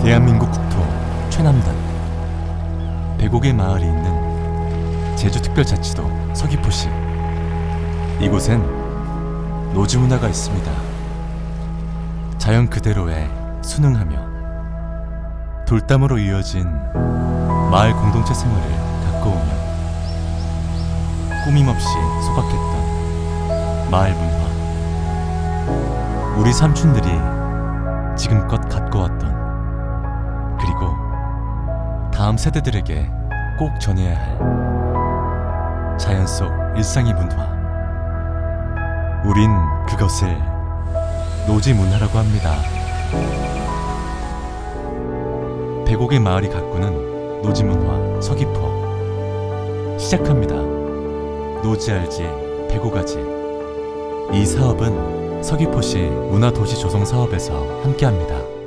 대한민국 국토 최남단 백옥의 마을이 있는 제주특별자치도 서귀포시 이곳엔 노지 문화가 있습니다. 자연 그대로에 순응하며 돌담으로 이어진 마을 공동체 생활을 가꿔오며 꾸밈없이 소박했던 마을 문화 우리 삼촌들이 다음 세대들에게 꼭 전해야 할 자연 속 일상의 문화 우린 그것을 노지 문화라고 합니다. 백옥의 마을이 가꾸는 노지 문화 서귀포 시작합니다. 노지 알지 백옥아지 이 사업은 서귀포시 문화도시 조성 사업에서 함께합니다.